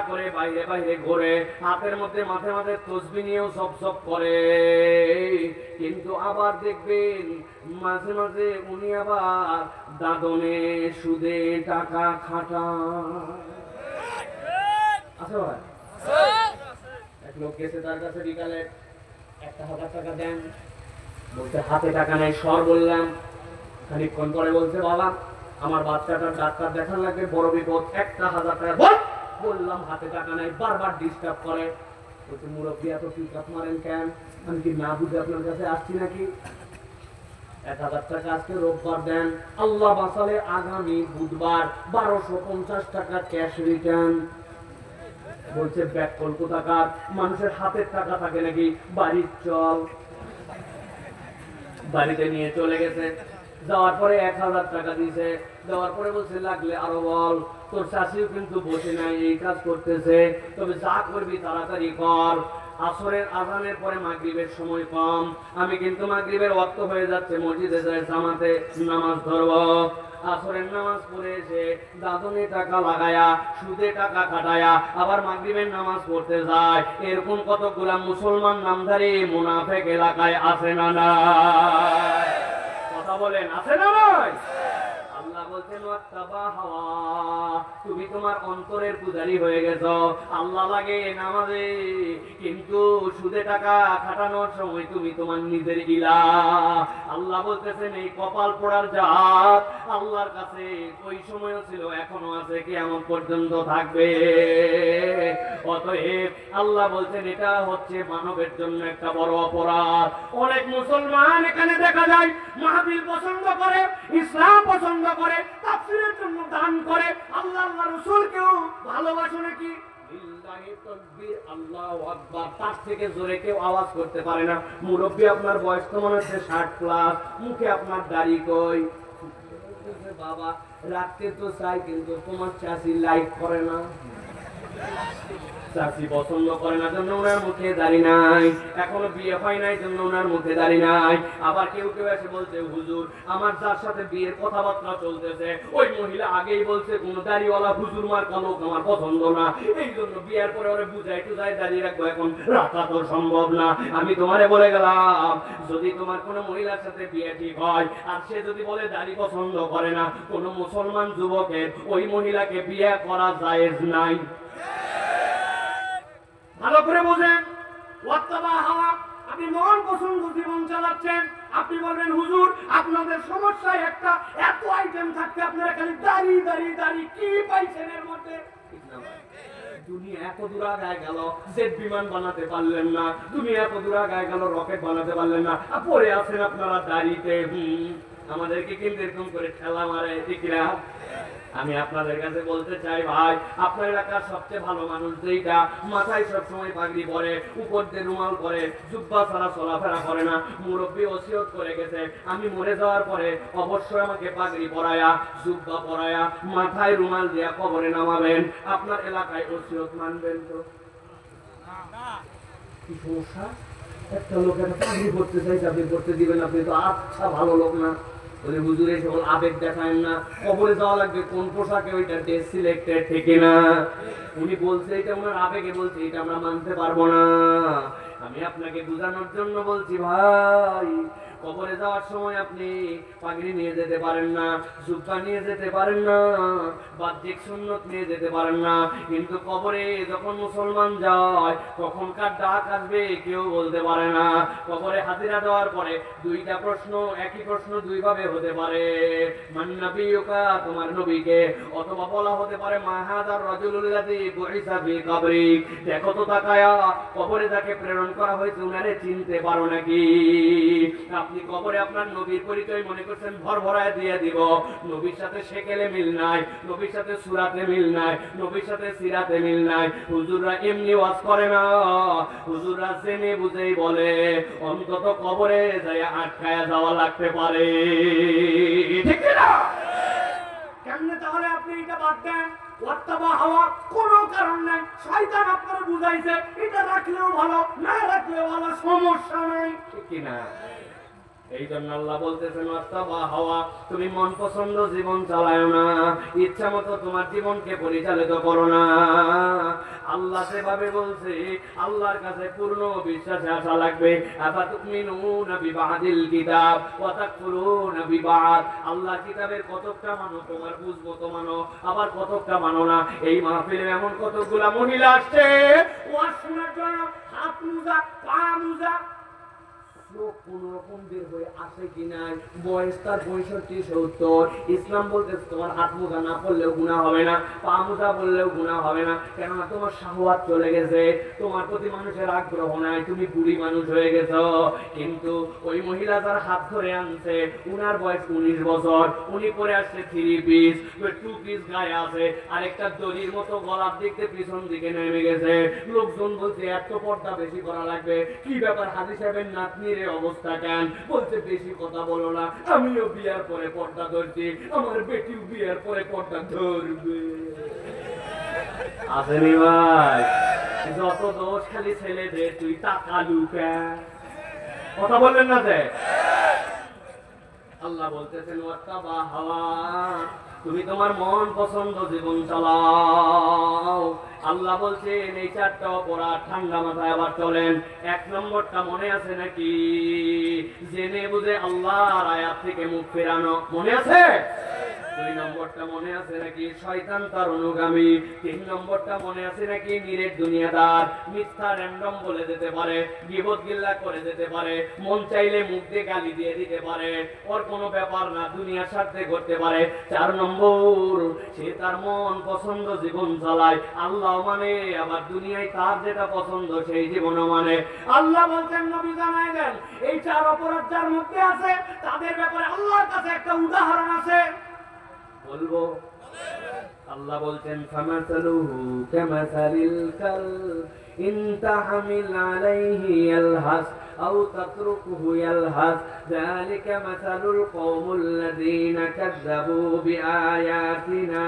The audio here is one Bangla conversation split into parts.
করে, বাইরে বাইরে ঘোরে, হাতের মধ্যে, মাঝে মাঝে তসবি নিয়েও সব সব করে। কিন্তু আবার দেখবেন, মাঝে মাঝে উনি আবার দাদনে সুদে টাকা খাটায় আছে ভাই? এক লোক গেছে তার কাছে বিকালে, একটা হাজার টাকা দেন। বলতে হাতে টাকা নেই, সর, বললাম। খানিকক্ষণ পরে বলছে, বাবা, আমার বাচ্চাটার ডাক্তার দেখার লাগবে, বড় বিপদ, একটা হাজার টাকা বললাম, হাতে টাকা নাই, বারবার ডিস্টার্ব করে। বলছে, মুরব্বী, এত পিকআপ মারেন কেন? আমি কি না বুঝে আপনার কাছে আসছি নাকি? এক হাজার টাকা আজকে রোববার দেন। আল্লাহ বাসালে আগামী বুধবার বারোশো পঞ্চাশ টাকা ক্যাশ রিটার্ন বলছে, ব্যাগ কলকাতাকার মানুষের হাতের টাকা থাকে নাকি? বাড়ির চল। বাড়িতে নিয়ে চলে গেছে। যাওয়ার পরে এক হাজার টাকা দিয়েছে। দেওয়ার পরে বলছে, লাগলে আরও বল। তোর চাষিও কিন্তু বসে নাই, এই কাজ করতেছে। তবে যা করবি তাড়াতাড়ি কর। আসরের আজানের পরে মাগরিবের সময় কম। আমি কিন্তু মাগরিবের অর্থ হয়ে যাচ্ছে, মসজিদে যায় জামাতে নামাজ ধরব। আসরের নামাজ পড়ে এসে দাদনে টাকা লাগায়া, সুদে টাকা কাটায়া, আবার মাগরিবের নামাজ পড়তে যায়। এরকম কতগুলা মুসলমান নামধারী মুনাফেক এলাকায় আছে না না কথা বলেন, আছে না নয় তুমি তোমার অন্তরের পূজারি হয়ে গেছো। আল্লাহ লাগে নামাজে। কিন্তু সুদে টাকা খাটানোর সময় তুমি তোমার নিজের ইলা। আল্লাহ বলতেছেন, এই কপাল পোড়ার জাত আল্লাহর কাছে ওই সময়ও ছিল, এখনও আছে কি এমন পর্যন্ত থাকবে। অতএব আল্লাহ বলছেন, এটা হচ্ছে মানবের জন্য একটা বড় অপরাধ। অনেক মুসলমান এখানে দেখা যায়, মাহফিল পছন্দ করে, ইসলাম পছন্দ করে তাফসীরের জন্য দান করে। আল্লাহ আল্লাহ রাসূলকেও ভালোবাসে নাকি? ষাট প্লাস মুখে আপনার দাড়ি কই? বাবা তো চাই কিন্তু তোমার চাষি লাইক করে না। চাষি পছন্দ করে না, জন্য ওনার মুখে দাড়ি নাই। এখনও বিয়ে হয় নাই, জন্য ওনার মুখে দাড়ি নাই। আবার কেউ কেউ এসে বলছে, হুজুর, আমার যার সাথে বিয়ের কথাবার্তা চলতেছে, ওই মহিলা আগেই বলছে, কোন হুজুর আমার পছন্দ না। এই জন্য বিয়ের পরে বুঝাই দাঁড়িয়ে রাখব এখন। রাখা সম্ভব না। আমি তোমারে বলে গেলাম, যদি তোমার কোনো মহিলার সাথে বিয়ে ঠিক হয়, আর সে যদি বলে দাড়ি পছন্দ করে না, কোনো মুসলমান যুবকের ওই মহিলাকে বিয়ে করা জায়েজ নাই। ভালো করে বোঝেন। আপনি মন পছন্দ জীবন চালাচ্ছেন। আপনি বলবেন, হুজুর, আপনাদের সমস্যায় একটা এত আইটেম থাকতে আপনারা খালি দাড়ি দাড়ি দাড়ি কি পাইছেন এর মধ্যে? দুনিয়া এত দূর আগায় গেল, জেট বিমান বানাতে পারলেন না। দুনিয়া এত দূর আগায় গেল, রকেট বানাতে পারলেন আপনারা দাড়িতে। আমাদেরকে কিন্তু এরকম করে ঠেলা মারে। ঠিক না আমি আপনাদের কাছে বলতে চাই ভাই, আপনার এলাকার সবচেয়ে ভালো মানুষ যেইটা, মাথায় সবসময় পাগড়ি পরে, উপর দিয়ে রুমাল পরে, জুব্বা ছাড়া চলাফেরা করে না, মুরব্বী ওসিয়ত করে গেছে, আমি মরে যাওয়ার পরে অবশ্যই আমাকে পাগড়ি পরায়া, জুব্বা পরায়া, মাথায় রুমাল দিয়া কবরে নামাবেন। আপনার এলাকায় ওসিয়ত মানবেন তো? একটা লোক একটা পাগড়ি করতে চাইছে আপনি করতে দিবেন আপনি তো আচ্ছা ভালো লোক না। বলে, হুজুরে সকল আবেগ দেখায় না। কবরে যাওয়া লাগবে। কোন পোশাকে ওইটা ড্রেস সিলেক্টেড থেকে না? উনি বলছে, এটা ওনার আবেগে বলছে, এটা আমরা মানতে পারব না। আমি আপনাকে বোঝানোর জন্য বলছি, ভাই কবরে যাওয়ার সময় আপনি পাগড়ি নিয়ে যেতে পারেন না, জুব্বা নিয়ে যেতে পারেন না, বাহ্যিক সুন্নত নিয়ে যেতে পারেন না। কিন্তু কবরে যখন মুসলমান যায়, তখনকার ডাক আসবে, কেউ বলতে পারে না। কবরে হাজিরা দেওয়ার পরে দুইটা প্রশ্ন, একই প্রশ্ন দুই ভাবে হতে পারে। মান নবিয়ুকা, তোমার নবীকে। অথবা বলা হতে পারে মাহাদার রাজুলুল্লাযী বুইসা ফি কবরি। দেখো তো তাকায়া, কবরে যাকে প্রেরণ করা হয়েছে, উনারে চিনতে পারো নাকি? আপনি কবরে আপনার নবীর পরিচয় মনে করছেন, ভর ভরায় দিয়ে দিব। নবীর সাথে সেকেলে মিল নাই, নবীর সাথে সুরাতে মিল নাই, নবীর সাথে সিরাতে মিল নাই। হুজুররা এমনি ওয়াজ করে না। হুজুররা জেনে বুঝেই বলে, অন্তত কবরে যাই আটকায়া যাওয়া লাগতে পারে। ঠিক না? কেমনে তাহলে আপনি এটা বাদ দেন? ওয়াত্তাবা হাওয়া কোনো কারণ নাই। শয়তান আপনারা বুঝাইছে, এটা রাখলেও ভালো, না রাখলেও ভালো, সমস্যা নাই। ঠিক না? এই জন্য আল্লাহ বলতেছেন হাওয়া, তুমি মন পছন্দ জীবন চালায় না। ইচ্ছা মতো তোমার জীবনকে পরিচালিত করো না। আল্লাহ সেভাবে বলছে, আল্লাহর কাছে পূর্ণ বিশ্বাসে আসা লাগবে। আফা তুমিনুনা বিবাদিল কিতাব, ওয়া তাকফুরুনা বিবাদ। আল্লাহ কিতাবের কতকটা মানো, তোমার বুঝব তো মানো, আবার কতকটা মানো না। এই মাহফিলে এমন কতগুলা মহিলা আসছে হাত মুজা, পা মুজা তার তুমি বুড়ি মানুষ হয়ে কিন্তু ওই মহিলা যার হাত ধরে আনছে, উনার বয়স উনিশ বছর। উনি পরে আসছে থ্রি পিস টু পিস গায়ে আছে। আরেকটা দড়ির মতো গলার দিক পিছন দিকে নেমে গেছে। লোকজন বলছে, এত পর্দা বেশি করা লাগবে। কি ব্যাপার হাজি সাহেবের নাতনির অবস্থা কেন বলছে, বেশি কথা বলো না, আমিও বিয়ার পরে পর্দা ধরছি, আমার বেটিও বিয়ার পরে পর্দা ধরবে। আসেনি ভাই। যত দোষ খালি ছেলেদের, তুই টাকা লুকা কথা বললেন না যে? আল্লাহ বলতেছেন, ওয়াত্তাবা হাওয়া। তুমি তোমার মন পছন্দ জীবন চালাও। আল্লাহ বলছেন, এই চারটা অপরাধ ঠান্ডা মাথায় আবার চলেন। এক নম্বরটা মনে আছে নাকি? জেনে বুঝে আল্লাহ আয়াত থেকে মুখ ফেরানো মনে আছে? দুই নম্বরটা মনে আছে নাকি? শয়তান তার অনুগামী। তিন নম্বরটা মনে আছে নাকি? নিরেট দুনিয়াদার। মিথ্যা র্যান্ডম বলে দিতে পারে বিপদ গিল্লা করে দিতে পারে, মন চাইলে মুখ দিয়ে গালি দিয়ে দিতে পারে। ওর কোনো ব্যাপার না দুনিয়ার করতে পারে। চার নম্বর, সে তার মন পছন্দ জীবন চালায়। আল্লাহ মানে আবার দুনিয়ায় তার যেটা পছন্দ সেই জীবন মানে। আল্লাহ বলছেন, নবী জানাই দেন, এই চার অপরাধ যার মধ্যে আছে, তাদের ব্যাপারে আল্লাহর কাছে একটা উদাহরণ আছে। বলব? আল্লাহ বলছেন, ফামাসালুহু কামাসালিল কাল, ইন তাহমিল আলাইহি আও তাতরুকুহু যালিকা মাসালুল কওমুল্লাযীনা কাযযাবু বিআয়াতিনা।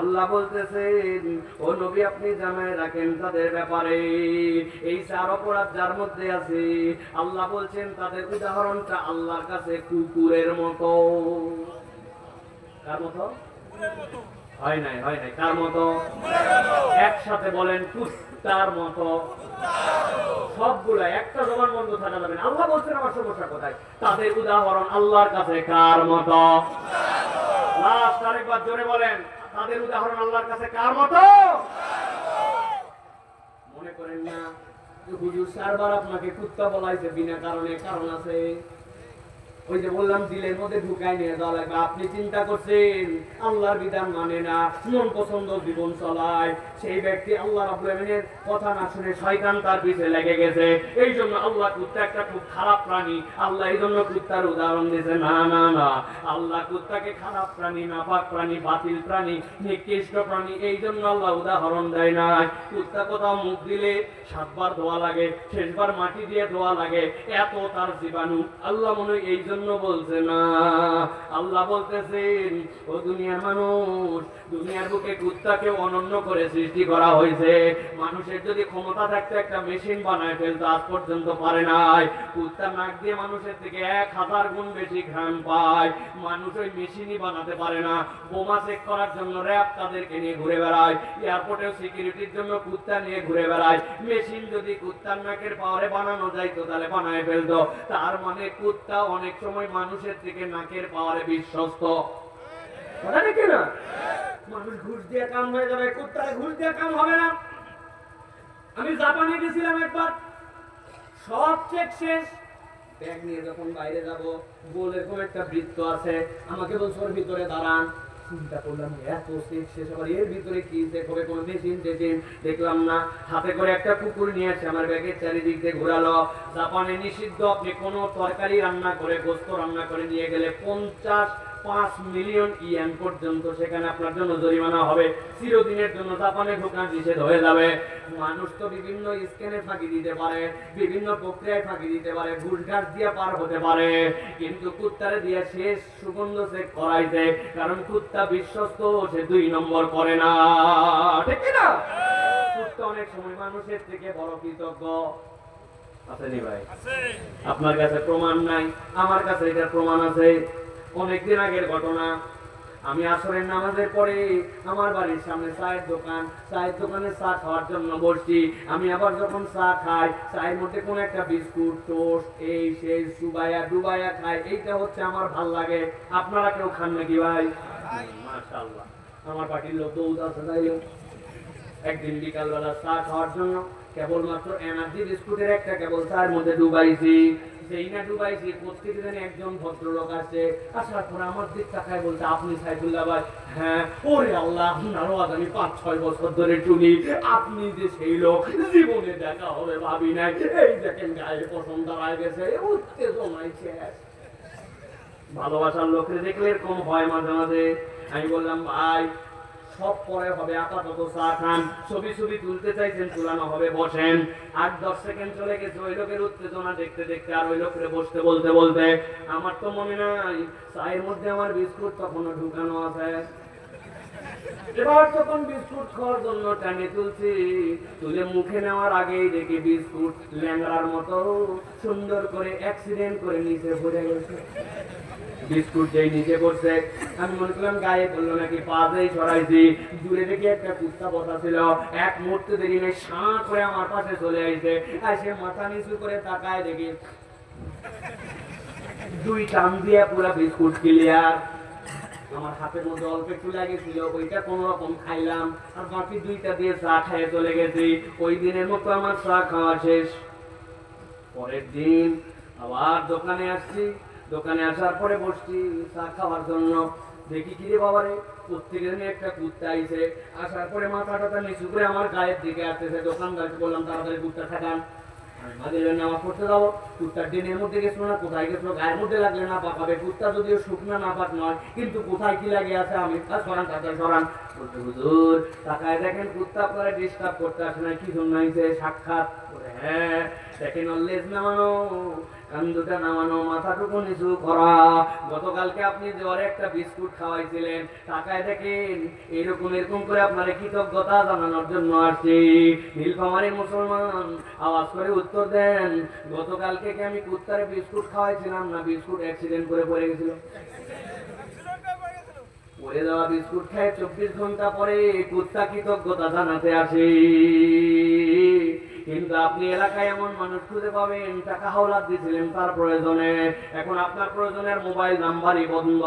আল্লাহ বলতেছেন, ও নবী, আপনি জানায় রাখেন তাদের ব্যাপারে। এই চার অপরাধ যার মধ্যে আছে, আল্লাহ বলছেন, তাদের উদাহরণটা আল্লাহর কাছে কুকুরের মতো। কার মতো? হয় নাই হয় নাই। কার মতো? একসাথে বলেন কুত্তার মতো। সবগুলা একটা জবান বন্ধ থাকা যাবে আল্লাহ বলছেন আমার সমস্যা কোথায়? তাদের উদাহরণ আল্লাহর কাছে কার মতো? লাস্ট আরেকবার জোরে বলেন তাদের উদাহরণ আল্লাহর কাছে কার মতো? মনে করেন না হুজুর চারবার আপনাকে কুত্তা বলাইছে বিনা কারণে কারণ আছে। ওই যে বললাম, দিলের মধ্যে ঢুকাই নিয়ে যাওয়া লাগবে। আপনি চিন্তা করছেন, আল্লাহর বিধান মানে না, মন পছন্দ জীবন চলায়। সেই ব্যক্তি আল্লাহ কথা না শুনে শয়তান তার পিছে লেগে গেছে। এই জন্য আল্লাহ কুত্তা একটা খুব খারাপ প্রাণী। আল্লাহ এই জন্য কুত্তার উদাহরণ দিয়েছে, না না না। আল্লাহ কুত্তাকে খারাপ প্রাণী নাপাক প্রাণী, বাতিল প্রাণী, নিকৃষ্ট প্রাণী, এই জন্য আল্লাহ উদাহরণ দেয় না কুত্তা কোথাও মুখ দিলে সাতবার ধোয়া লাগে, শেষবার মাটি দিয়ে ধোয়া লাগে। এত তার জীবাণু। আল্লাহ মনে এই জন্য বলছে, না, আল্লাহ বলতেছেন, ও দুনিয়ার মানুষ, দুনিয়ার বুকে কুত্তাকে অনন্য করে সৃষ্টি করা হয়েছে। মানুষের যদি ক্ষমতা থাকতো, একটা মেশিন বানায় ফেলতো, আজ পর্যন্ত পারে নাই। কুত্তা নাক দিয়ে মানুষের থেকে এক হাজার গুণ বেশি ঘ্রাণ পায়। মানুষ ওই মেশিনই বানাতে পারে না। বোমা চেক করার জন্য র্যাব তাদেরকে নিয়ে ঘুরে বেড়ায়। এয়ারপোর্টেও সিকিউরিটির জন্য কুত্তা নিয়ে ঘুরে বেড়ায়। মেশিন যদি কুত্তার নাকের পাওয়ারে বানানো যাইতো, তাহলে বানায় ফেলতো। তার মানে কুত্তা অনেক সময় মানুষের থেকে নাকের পাওয়ারে বিশ্বস্ত। কথা নাকি না মানুষ ঘুষ দিয়ে কাম হয়ে যাবে, কুত্তারে ঘুষ দিয়ে কাম হবে না। আমি জাপানে গেছিলাম একবার। শেষ। নিয়ে যখন বাইরে যাব একটা বৃত্ত আছে। আমাকে বলছে, ওর ভিতরে দাঁড়ান। চিন্তা করলাম, এত চেক শেষ। আবার এর ভিতরে কি চেক হবে কোনো মেশিন টেশিন দেখলাম না। হাতে করে একটা কুকুর নিয়ে আসে আমার ব্যাগের চারিদিক দিয়ে ঘোরালো। জাপানে নিষিদ্ধ, আপনি কোনো তরকারি রান্না করে, গোস্ত রান্না করে নিয়ে গেলে পঞ্চাশ পাঁচ মিলিয়ন ইয়েন পর্যন্ত সেখানে আপনার জন্য জরিমানা হবে। চিরদিনের জন্য জাপানে ঢোকা নিষেধ হয়ে যাবে। মানুষ তো বিভিন্ন স্ক্যানে ফাঁকি দিতে পারে বিভিন্ন প্রক্রিয়ায় ফাঁকি দিতে পারে দিয়ে পার হতে পারে। কিন্তু কুত্তারে দিয়ে শেষ সুগন্ধ চেক করাইছে কারণ কুত্তা বিশ্বস্ত সে দুই নম্বর করে না। ঠিক না? কুত্তা অনেক সময় মানুষের থেকে বড় কৃতজ্ঞ। ভাই? আপনার কাছে প্রমাণ নাই আমার কাছে এটা প্রমাণ আছে। অনেকদিন আগের ঘটনা। আমি আসরের নামাজের পরে আমার বাড়ির সামনে চায়ের দোকান চায়ের দোকানে চা খাওয়ার জন্য বসছি। আমি আবার যখন চা খাই চায়ের মধ্যে কোন একটা বিস্কুট টোস্ট এই সেই সুবাইয়া ডুবাইয়া খাই এইটা হচ্ছে আমার ভালো লাগে। আপনারা কেউ খান নাকি ভাই? আমার পার্টির লোক দৌড় আছে তাই। একদিন বিকালবেলা চা খাওয়ার জন্য কেবলমাত্র এনার্জি বিস্কুটের একটা কেবল চায়ের মধ্যে ডুবাইছি। সেই না ডুবাইছি প্রত্যেকে জানি একজন ভদ্রলোক হ্যাঁ পাঁচ, ছয় বছর ধরে চুনি আপনি যে সেই লোক, জীবনে দেখা হবে ভাবি নাই। এই দেখেন গায়ে পছন্দ দাঁড়ায় গেছে ভালোবাসার লোকরে দেখলে এরকম হয় মাঝে মাঝে। আমি বললাম, ভাই সব পরে হবে। আপাতত চা খান, ছবি ছবি তুলতে চাইছেন, তুলানো হবে, বসেন। আট, দশ সেকেন্ড চলে গেছে, ওই লোকের উত্তেজনা দেখতে দেখতে আর ওই লোকের বসতে বলতে বলতে, আমার তো মনে নাই, চায়ের মধ্যে আমার বিস্কুট তখনও ঢুকানো আছে। এবার যখন বিস্কুট খাওয়ার জন্য টানে তুলছি, তুলে মুখে নেওয়ার আগেই দেখি বিস্কুট ল্যাংড়ার মতো সুন্দর করে অ্যাক্সিডেন্ট করে নিচে গেছে। বিস্কুট যেই নিচে আমি মনে করলাম গায়ে পড়ল নাকি, পা সরাইছি দূরে দেখি একটা কুত্তা বসা ছিল, এক মুহূর্তে নেই সাঁ করে আমার পাশে চলে আসছে আর সে মাথা নিচু করে তাকায় দেখি, দুই টান দিয়ে পুরা বিস্কুট ক্লিয়ার আমার হাতের মধ্যে অল্প একটু লাগেছিল ওইটা কোন রকম খাইলাম। আর বাকি দুইটা দিয়ে চা খেয়ে চলে গেছি। ওই দিনের মতো আমার চা খাওয়া শেষ। পরের দিন আবার দোকানে আসছি। দোকানে আসার পরে বসছি চা খাওয়ার জন্য। দেখি কি রে বাবারে প্রত্যেক দিন একটা কুত্তা আইছে। আসার পরে মাথা টাথা নিচু করে আমার গায়ের দিকে আসতেছে। দোকানদারকে বললাম, তাড়াতাড়ি কুত্তা ঠাকান গায়ের মধ্যে লাগলে না পাকাবে কুত্তা যদিও শুকনা না পাক নয়, কিন্তু কোথায় কি লাগে আছে, আমি সরান দেখেন কুত্তা আপনারা ডিস্টার্ব করতে আসে না কি জন্য সাক্ষাৎ? হ্যাঁ দেখেন নামানো। কান দুটা নামানো, মাথাটুকু বিস্কুট উত্তর দেন, গতকালকে কি আমি কুত্তারে বিস্কুট খাওয়াইছিলাম না বিস্কুট অ্যাক্সিডেন্ট করে পড়ে গেছিল? পড়ে যাওয়া বিস্কুট খেয়ে চব্বিশ ঘণ্টা পরে কুত্তা কৃতজ্ঞতা জানাতে আসে। কিন্তু আপনি এলাকায় এমন মানুষ খুঁজে পাবেন, টাকা হাওলাত দিয়েছিলেন তার প্রয়োজনে। এখন আপনার প্রয়োজনের মোবাইল নাম্বারই বন্ধ।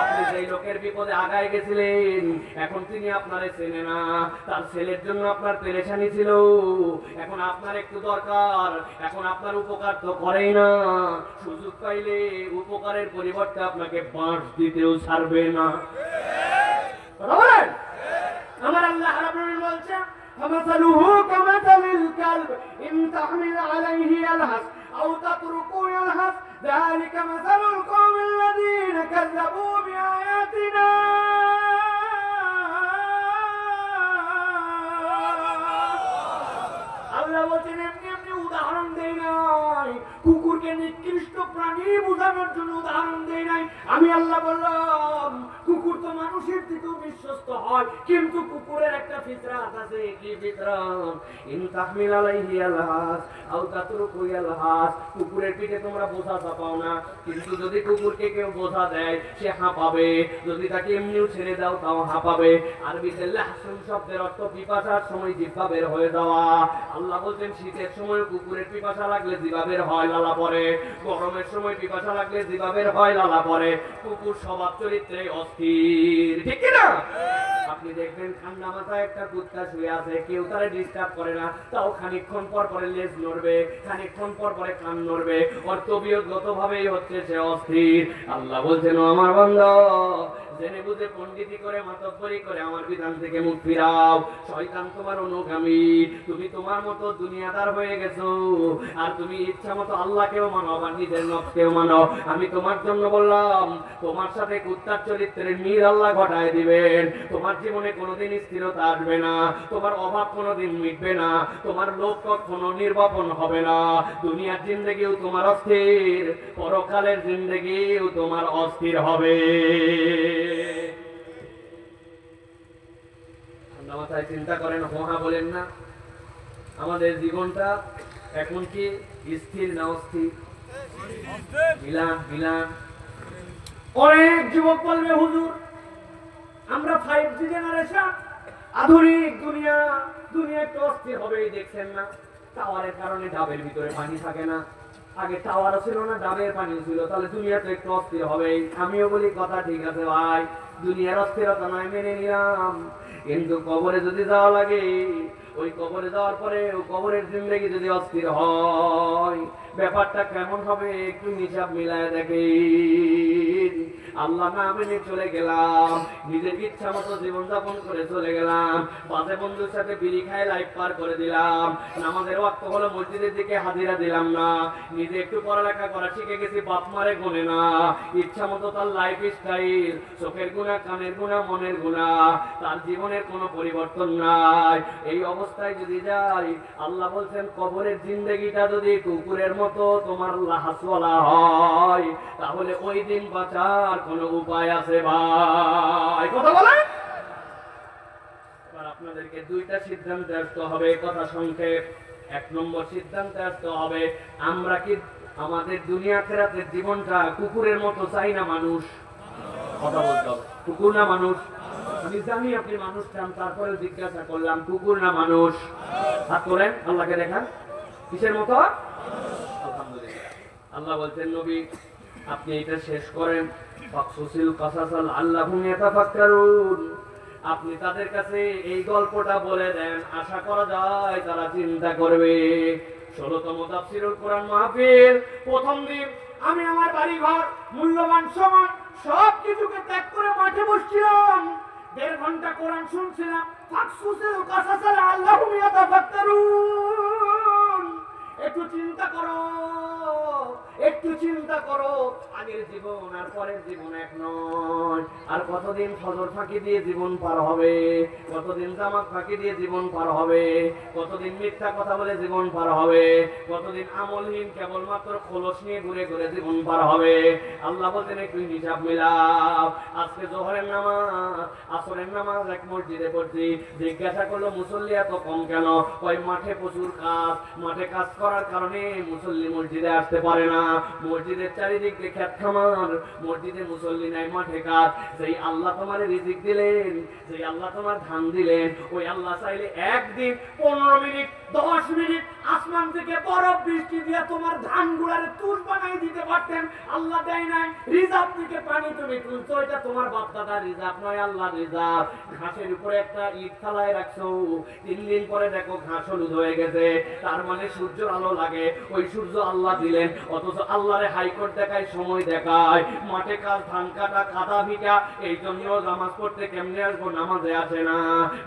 আপনি সেই লোকের বিপদে আগায় গেছিলেন, এখন তিনি আপনারে চেনে না। তার ছেলের জন্য আপনার পেরেশানি ছিল। এখন আপনার একটু দরকার, এখন আপনার উপকার তো করেই না। সুযোগ পাইলে উপকারের পরিবর্তে আপনাকে বাঁশ দিতেও ছাড়বে না। আমার আল্লাহ বলছে فمثله كمثل الكلب إن تحمل عليه يلهث أو تتركه يلهث ذلك مثل القوم الذين كذبوا بآياتنا আল্লাহ বলছেন এমনি এমনি উদাহরণ দেই নাই কুকুরকে নিকৃষ্ট প্রাণী বোঝানোর জন্য উদাহরণ দেই নাই। আমি আল্লাহ বললাম, কুকুর তো মানুষের থেকেও বিশ্বস্ত হয়, কিন্তু কুকুরের একটা ফিতরাত আছে। কি ফিতরাত? ইন তাহমিল আলাইহি আলহাস আও তাতরুকু আলহাস কুকুরের পিঠে তোমরা বোঝা চাপাও না, কিন্তু যদি কুকুরকে কেউ বোঝা দেয়, সে হাঁপাবে। যদি তাকে এমনিও ছেড়ে দাও, তাও হাঁপাবে। আরবিতে লাহসুন শব্দের অর্থ পিপাসার সময় জিহ্বা বের হয়ে যাওয়া। আল্লাহ বলছেন, শীতের সময় কুকুরের পিপাসা লাগলে জিবা বের হয়, লালা পরে। গরমের সময় পিপাসা লাগলে জিবাবের হয়, লালা পরে। কুকুর স্বভাব চরিত্রে অস্থির। ঠিক না আপনি দেখবেন ঠান্ডা মাথায় একটা কুত্তা শুয়ে আছে, কেউ তারা ডিস্টার্ব করে না, তাও খানিক্ষণ পর পরে লেজ নড়বে খানিক্ষণ পর পরে কান নড়বে। ওর তবিয়তগত ভাবেই হচ্ছে সে অস্থির। আল্লাহ বলছেন আমার বন্ধ জেনে বুঝে পণ্ডিতি করে, মাতব্বরি করে আমার বিধান থেকে মুখ ফিরাও। শয়তান তোমার অনুগামী, তুমি তোমার মতো দুনিয়াদার হয়ে গেছো। আর তুমি ইচ্ছা মতো আল্লাহকেও মানো, আবার নিজের নফসকেও মানো। আমি তোমার জন্য বললাম, তোমার সাথে কুত্তার চরিত্রের মিল আল্লাহ ঘটায় দিবেন। তোমার জীবনে কোনোদিন স্থিরতা আসবে না, তোমার অভাব কোনোদিন মিটবে না, তোমার লোক কখনো নির্বাপন হবে না। দুনিয়ার জিন্দগিও তোমার অস্থির, পরকালের জিন্দগিও তোমার অস্থির হবে। ঠান্ডা মাথায় চিন্তা করেন, হোহা বলেন না। আমাদের জীবনটা এখন কি স্থির না অস্থির? মিলান মিলান। অনেক যুবক বলবে, হুজুর, আমরা ফাইভ জি জেনারেশন আধুনিক দুনিয়া দুনিয়া একটু অস্থির হবে দেখছেন না? টাওয়ারের কারণে ডাবের ভিতরে পানি থাকে না। আগে টাওয়ার ছিল না, ডাবের পানি ছিল। তাহলে দুনিয়া তো একটু অস্থির হবে। আমিও বলি, কথা ঠিক আছে ভাই, দুনিয়ার অস্থিরতা নয়, মেনে নিলাম। কিন্তু কবরে যদি যাওয়া লাগে, ওই কবরে যাওয়ার পরে ও কবরের জিন্দগি যদি অস্থির হয়, ব্যাপারটা কেমন হবে একটু হিসাব মিলায় দেখেন। আল্লাহ না মেনে চলে গেলাম। নিজের ইচ্ছা মতো জীবনযাপন করে চলে গেলাম। বাজে বন্ধুর সাথে বিড়ি খায় লাইফ পার করে দিলাম। নামাজের ওয়াক্ত হলো মসজিদের দিকে হাজিরা দিলাম না। নিজে একটু পড়ালেখা করা শিখে গেছি, বাপ মারে গুনে না। ইচ্ছা মতো তার লাইফ স্টাইল চোখের গুণা, কানের গুণা, মনের গুণা, তার জীবনের কোনো পরিবর্তন নাই। এই অবস্থায় যদি যাই, আল্লাহ বলছেন, কবরের জিন্দগিটা যদি কুকুরের মতো তোমার লাহাসওয়ালা হয়, তাহলে ওই দিন বাঁচার কোনো উপায় আছে ভাই? কথা বলে এবার আপনাদেরকে দুইটা সিদ্ধান্তে আসতে হবে কথা সংক্ষেপ। এক নম্বর সিদ্ধান্তে আসতে হবে, আমরা কি আমাদের দুনিয়া ফেরাতের জীবনটা কুকুরের মতো চাই না মানুষ? কথা বলতে কুকুর না মানুষ? আমি জানি আপনি মানুষ চান তারপরে জিজ্ঞাসা করলাম, কুকুর না মানুষ? হাত আল্লাহকে দেখান। কিসের মতো? আলহামদুলিল্লাহ। আল্লাহ বলছেন, নবী, আপনি এটা শেষ করেন। ফাকসুসিল কাসাসাল আল্লাহুম ইয়াতাফাক্কারুন। আপনি তাদের কাছে এই গল্পটা বলে দেন, আশা করা যায় তারা চিন্তা করবে। ষোলতম তাফসিরুল কোরআন মাহফিল, প্রথম দিন আমি আমার বাড়ি ঘর মূল্যবান সময় সব কিছুকে ত্যাগ করে মাঠে বসছিলাম। দেড় ঘণ্টা কোরআন শুনছিলাম, ফাকসুসিল কাসাসাল আল্লাহুম ইয়াতাফাক্কারুন। একটু চিন্তা করো একটু চিন্তা করো। আগের জীবন আর পরের জীবন এক নয়। আর কতদিন ফজর ফাঁকি দিয়ে জীবন পার হবে? কতদিন জামাত ফাঁকি দিয়ে জীবন পার হবে? কতদিন মিথ্যা কথা বলে জীবন পার হবে? কতদিন আমলহীন কেবলমাত্র খোলস নিয়ে ঘুরে ঘুরে জীবন পার হবে? আল্লাহ বলতেন একটু হিসাব মিলাও। আজকে জোহরের নামাজ, আসরের নামাজ এক মসজিদে পড়ছি। জিজ্ঞাসা করল, মুসল্লি এত কম কেন? ওই মাঠে প্রচুর কাজ। মাঠে কাজ করার কারণে মুসল্লি মসজিদে আসতে পারে না। মসজিদের চারিদিক দিয়ে খ্যাত খামার মসজিদে মুসল্লি নাই মাঠে কাজ সেই আল্লাহ তোমার রিজিক দিলেন সেই আল্লাহ তোমার ধান দিলেন, ওই আল্লাহ চাইলে একদিন পনেরো মিনিট দশ মিনিট আসমান থেকে বরফ বৃষ্টি দিয়ে তোমার ধান গুড়ারে তুল বানাই দিতে পারতেন। আল্লাহ দেয় নাই, রিজার্ভ থেকে পানি তুমি তুলছো, এটা তোমার বাপ দাদা রিজার্ভ, নয় আল্লাহ রিজার্ভ। ঘাসের উপরে একটা ইট ফালায় রাখছো, তিন দিন পরে দেখো ঘাস হলুদ হয়ে গেছে। তার মানে সূর্যের আলো লাগে, ওই সূর্য আল্লাহ দিলেন, অথচ আল্লাহরে হাইকোর্ট দেখায়, সময় দেখায়। মাঠে কাজ, ধান কাটা কাদা ভিটা, এই জন্য নামাজ পড়তে কেমনে আসব, নামাজে আসে না।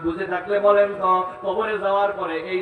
বুঝে থাকলে বলেন তো, কবরে যাওয়ার পরে এই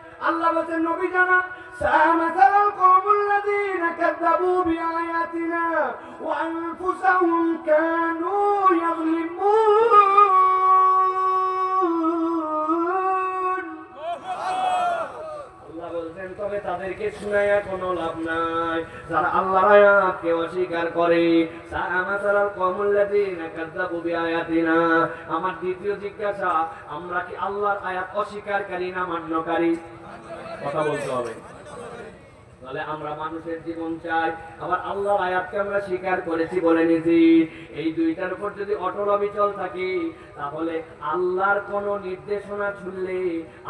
আল্লাহ বলছেন নবী জানা سامثل القوم الذين كذبوا بآياتنا وأنفسهم كانوا يظلمون তবে তাদেরকে শুনাইয়া কোনো লাভ নাই। যারা আল্লাহর আয়াতকে অস্বীকার করে কাযযাবু বিআয়াতিনা। আমার দ্বিতীয় জিজ্ঞাসা, আমরা কি আল্লাহর আয়াত অস্বীকারী না মান্যকারী? কথা বলতে হবে। তাহলে আমরা মানুষের জীবন চাই। আবার আল্লাহর আয়াতকে আমরা স্বীকার করেছি বলে নিয়েছি। এই দুইটার উপর যদি অটল অবিচল থাকি, তাহলে আল্লাহর কোন নির্দেশনা শুনলে,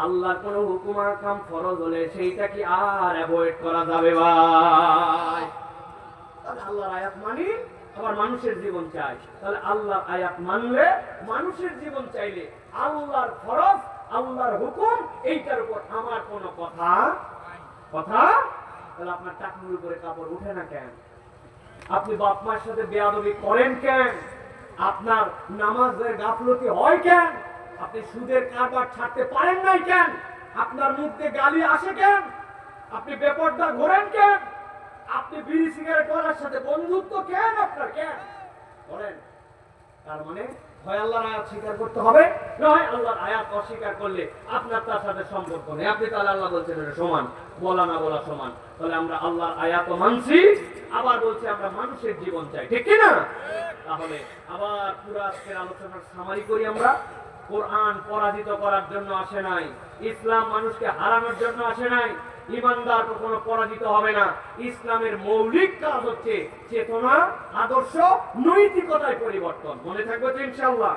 আল্লাহর কোন হুকুম আকাম ফরজ হলে সেইটা কি আর অ্যাভয়েড করা যাবে ভাই? তাহলে আল্লাহর আয়াত মানি, আবার মানুষের জীবন চাই। তাহলে আল্লাহর আয়াত মানলে মানুষের জীবন চাইলে আল্লাহর ফরজ, আল্লাহর হুকুম, এইটার উপর আমার কোনো কথা কথা তাহলে আপনার টাকনুর উপরে কাপড় উঠে না কেন? আপনি বাপ মার সাথে বেয়াদবি করেন কেন? আপনার নামাজের গাফলতি হয় কেন? আপনি সুদের কারবার ছাড়তে পারেন নাই কেন? আপনার মুখ গালি আসে কেন? আপনি বেপর্দা ঘোরেন কেন? আপনি বিড়ি সিগারেট করার সাথে বন্ধুত্ব কেন আপনার কেন? করেন তার মানে হয় আল্লাহর আয়াত স্বীকার করতে হবে নয় আল্লাহর আয়াত অস্বীকার করলে আপনার তার সাথে সম্পর্ক নেই। আপনি তাহলে আল্লাহ বলছেন সমান, বলা না বলা সমান। তাহলে আমরা আল্লাহর আয়াত মানছি, আবার বলছি আমরা মানুষের জীবন চাই। ঠিক না তাহলে আবার পুরো আজকের আলোচনার সামারি করি আমরা। কোরআন পরাজিত করার জন্য আসে নাই, ইসলাম মানুষকে হারানোর জন্য আসে নাই, ইমানদার কখনো পরাজিত হবে না। ইসলামের মৌলিক কাজ হচ্ছে চেতনা, আদর্শ নৈতিকতায় পরিবর্তন। মনে থাকবে তো ইনশাল্লাহ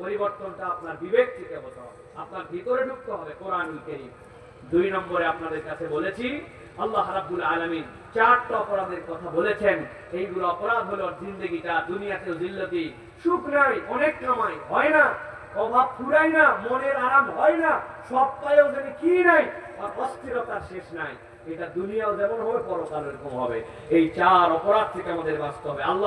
পরিবর্তনটা আপনার বিবেক থেকে হতে হবে। আপনার ভিতরে ঢুকতে হবে কোরআন কেরিম দুই নম্বরে আপনাদের কাছে বলেছি আল্লাহ রাব্বুল আলামিন চারটা অপরাধের কথা বলেছেন। এইগুলো অপরাধ হলো জিন্দগিটা দুনিয়াতে জিল্লতি। সুখ নাই, অনেক কামাই, হয় না। অভাব ফুরায় না, মনের আরাম হয় না। সব পায়েও যেন কি নাই, আর অস্থিরতার শেষ নাই। এটা দুনিয়াও যেমন হবে পরকাল এরকম হবে। এই চার অপরাধ থেকে আমাদের বাঁচতে হবে। আল্লাহ